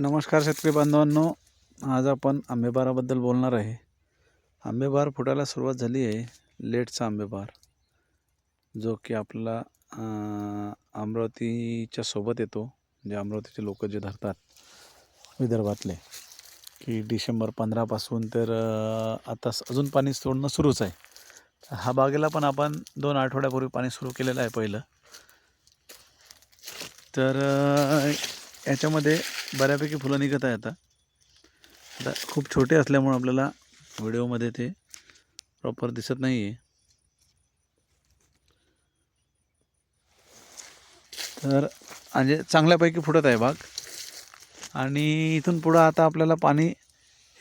नमस्कार शेतकरी बांधवांनो आज आपण आंबेबाराबद्दल बोलणार आहे. आंबेबार फुटायला सुरुवात झाली आहे लेटचा आंबेबार जो की आपला अमरावतीच्या सोबत येतो जे अमरावतीचे लोक जे धरतात विदर्भातले की डिसेंबर पंधरापासून तर आता स- अजून पाणी सोडणं सुरूच आहे. हा बागेला पण आपण दोन आठवड्यापूर्वी पाणी सुरू केलेलं आहे पहिलं. तर याच्यामध्ये बऱ्यापैकी फुलं निघत आहे आता आता खूप छोटे असल्यामुळं आपल्याला व्हिडिओमध्ये ते प्रॉपर दिसत नाही आहे तर म्हणजे चांगल्यापैकी फुटत आहे बाग. आणि इथून पुढं आता आपल्याला पाणी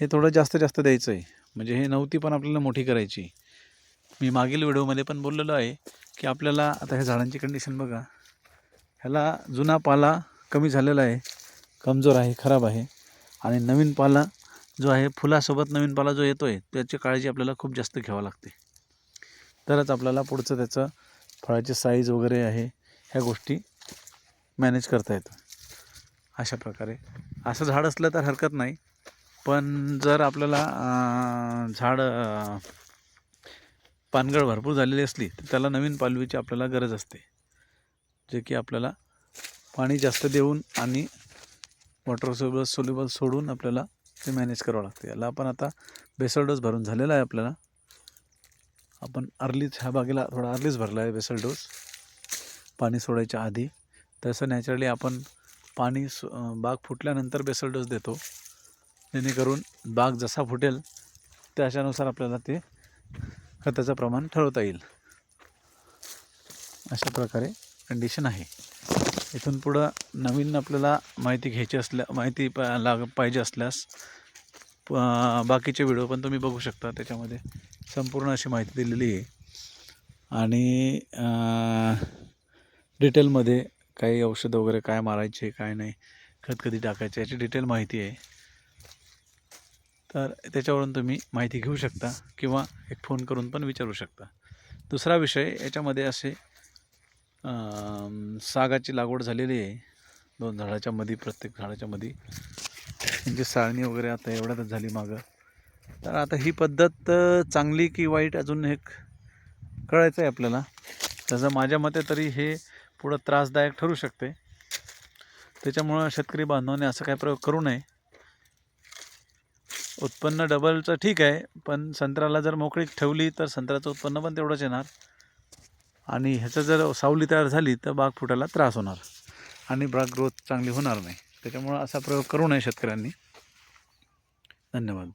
हे थोडं जास्त जास्त द्यायचं आहे म्हणजे हे नव्हती पण आपल्याला मोठी करायची. मी मागील व्हिडिओमध्ये पण बोललेलो आहे की आपल्याला आता ह्या झाडांची कंडिशन बघा. ह्याला जुना पाला कमी झालेला आहे. कमजोर आहे खराब आहे. आणि नवीन पाला जो आहे फुलासोबत नवीन पाला जो येतो आहे त्याची काळजी आपल्याला खूप जास्त घ्यावं लागते. तरच आपल्याला पुढचं त्याचं फळाची साईज वगैरे आहे ह्या गोष्टी मॅनेज करता येतं. अशा प्रकारे. असं झाड असलं तर हरकत नाही. पण जर आपल्याला झाड पानगळ भरपूर झालेली असली तर त्याला नवीन पालवीची आपल्याला गरज असते. जे की आपल्याला पाणी जास्त देऊन आणि वॉटर सोल्युबल सोल्युबल सोडून आपल्याला ते मॅनेज करावं लागते. याला आपण आता बेसल डोस भरून झालेला आहे आपल्याला. आपण अर्लीच ह्या बागेला थोडा अर्लीच भरला आहे बेसल डोस पाणी सोडायच्या आधी. तसं नॅचरली आपण पाणी बाग फुटल्यानंतर बेसल डोस देतो. जेणेकरून बाग जसा फुटेल त्याच्यानुसार आपल्याला ते खताचं प्रमाण ठरवता येईल. अशा प्रकारे कंडिशन आहे. इथून पुढं नवीन आपल्याला माहिती घ्यायची असल्या माहिती प लाग पाहिजे असल्यास प- बाकीचे व्हिडिओ पण तुम्ही बघू शकता. त्याच्यामध्ये संपूर्ण अशी माहिती दिलेली आहे. आणि डिटेलमध्ये काही औषधं वगैरे काय मारायचे काय नाही खत कधी टाकायचे याची डिटेल माहिती आहे. तर त्याच्यावरून तुम्ही माहिती घेऊ शकता किंवा एक फोन करून पण विचारू शकता. दुसरा विषय याच्यामध्ये असे सागाची लागवड झालेली आहे. दोन झाडाच्या मध्ये प्रत्येक झाडाच्या मध्ये म्हणजे साळणी वगैरे आता एवढ्यातच झाली मागं. तर आता ही पद्धत चांगली की वाईट अजून एक कळायचं आहे आपल्याला. तसं माझ्या मते तरी हे पुढं त्रासदायक ठरू शकते. त्याच्यामुळं शेतकरी बांधवाने असं काही प्रयोग करू नये. उत्पन्न डबलचं ठीक आहे पण संत्र्याला जर मोकळीक ठेवली तर संत्र्याचं उत्पन्न पण तेवढंच येणार. आणि ह्याचं जर सावली तयार झाली तर बाग फुटायला त्रास होणार. आणि बाग ग्रोथ चांगली होणार नाही. त्याच्यामुळं असा प्रयोग करू नये शेतकऱ्यांनी. धन्यवाद.